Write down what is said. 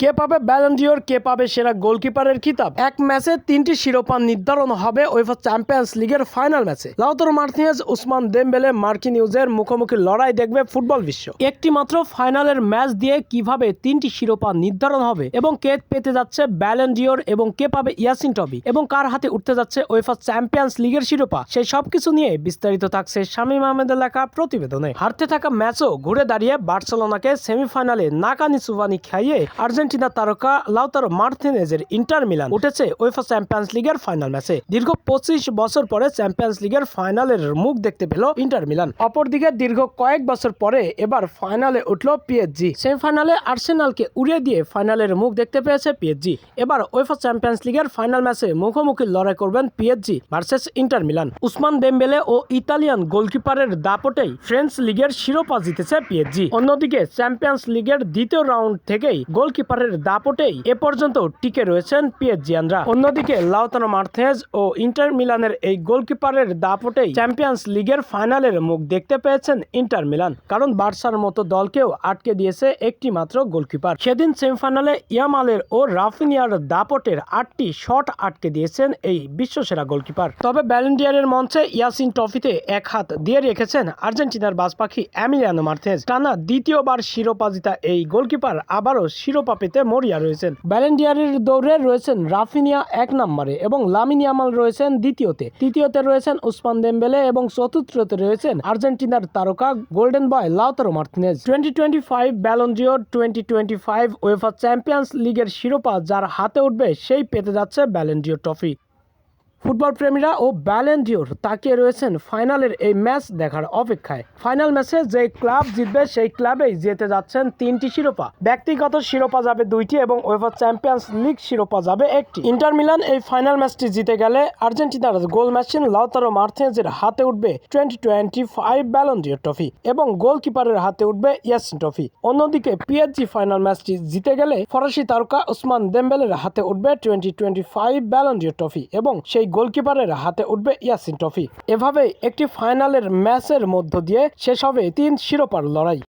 কে পাবে ব্যালেন্ডিওর কে পাবে সেরা গোলকিপারের খিতাব? এক ম্যাচে তিনটি শিরোপা নির্ধারণ হবে ওয়েফা চ্যাম্পিয়ন্স লিগের ফাইনাল ম্যাচে। লাউতর মার্টিনেজ, উসমান দেমবেলে মার্কিনিউজের মুখোমুখি লড়াই দেখবে ফুটবল বিশ্ব। একটি মাত্র ফাইনালের ম্যাচ দিয়ে কীভাবে তিনটি শিরোপা নির্ধারণ হবে এবং কে পেতে যাচ্ছে ব্যালেন্ডিওর এবং কে পাবে ইয়াসিন টবি এবং কার হাতে উঠতে যাচ্ছে ওয়েফা চ্যাম্পিয়ন্স লিগের শিরোপা সেই সবকিছু নিয়ে বিস্তারিত থাকছে শামীম আহমেদের লেখা প্রতিবেদনে। হারতে থাকা ম্যাচও ঘুরে দাঁড়িয়ে বার্সেলোনাকে সেমিফাইনালে নাকানি সুবানি খাইয়ে আর্জেন্টিনা তারকা লাউতারো মার্টিনেজের ইন্টার মিলান উঠেছে ওয়েফা চ্যাম্পিয়ন্স লিগের ফাইনাল ম্যাচে দীর্ঘ পঁচিশ বছর পরে চ্যাম্পিয়ন্স লিগের ফাইনালের মুখ দেখতে পেল ইন্টার মিলান। অপরদিকে দীর্ঘ কয়েক বছর পরে এবার ফাইনালে উঠল পিএসজি সেমিফাইনালে আর্সেনালকে উড়িয়ে দিয়ে ফাইনালের মুখ দেখতে পেয়েছে পিএসজি এবার ওয়েফা চ্যাম্পিয়ন্স লিগের ফাইনাল ম্যাচে মুখোমুখি লড়াই করবেন PSG versus Inter Milan. Ousmane Dembele ও ইতালিয়ান গোলকিপারের দাপটেই ফ্রেঞ্চ লিগের শিরোপা জিতেছে পিএসজি অন্যদিকে চ্যাম্পিয়ন্স লিগের দ্বিতীয় রাউন্ড থেকেই গোলকিপারের দাপটেই এ পর্যন্ত টিকে রয়েছেন পিএসজিয়ানরা। অন্যদিকে লাউতানো মার্থেজ ও ইন্টার মিলানের এই গোলকিপারের দাপটেই চ্যাম্পিয়ন্স লিগের ফাইনালের মুখ দেখতে পেয়েছেন ইন্টার মিলান, কারণ বার্সার মতো দলকেও আটকে দিয়েছে একটি মাত্র গোলকিপার। সেদিন সেমিফাইনালে ইয়ামালের ও রাফিনিয়ার দাপটের আটটি শট আটকে দিয়েছেন এই বিশ্বসেরা গোলকিপার। তবে ব্যালেন্ডিয়ারের মঞ্চে ইয়াসিন ট্রফিতে এক হাত দিয়ে রেখেছেন আর্জেন্টিনার বাজপাখি অ্যামিলিয়ানো মার্থেজ টানা দ্বিতীয়বার শিরোপা জিতা এই গোলকিপার আবারও শিরোপা পেতে মরিয়া রয়েছেন। ব্যালেন্ডিয়ারের দৌড়ে রয়েছেন রাফিনিয়া এক নম্বরে এবং লামিনিয়ামাল রয়েছেন দ্বিতীয়তে। তৃতীয়তে রয়েছেন উসমান দেমবেলে এবং চতুর্থতে রয়েছেন আর্জেন্টিনার তারকা golden boy Lautaro Martinez twenty twenty five Ballon d'Or twenty twenty five UEFA Champions লিগের শিরোপা যার হাতে উঠবে সেই পেতে যাচ্ছে ব্যালেন্ডিও ট্রফি ফুটবল প্রেমীরা ও ব্যালেন্ডিওর তাকিয়ে রয়েছেন ফাইনালের এই ম্যাচ দেখার অপেক্ষায়। ফাইনাল ম্যাচে যে ক্লাব জিতবে, সেই ক্লাবেই জিতে যাচ্ছেন তিনটি শিরোপা। ব্যক্তিগত শিরোপা যাবে দুইটি এবং ওয়েফা চ্যাম্পিয়ন্স লিগ শিরোপা যাবে একটি। ইন্টার মিলান এই ফাইনাল ম্যাচটি জিতে গেলে আর্জেন্টিনার গোল মেশিন লাউতারো মার্থেজের হাতে উঠবে twenty twenty five Ballon d'Or trophy এবং গোলকিপারের হাতে উঠবে ইয়াসিন ট্রফি অন্যদিকে পিএসজি ফাইনাল ম্যাচটি জিতে গেলে ফরাসি তারকা উসমান দেম্বেলের হাতে উঠবে twenty twenty five Ballon d'Or trophy এবং সেই গোলকিপারের হাতে উঠবে ইয়াসিন ট্রফি এভাবেই একটি ফাইনালের ম্যাচের মধ্য দিয়ে শেষ হবে তিন শিরোপার লড়াই।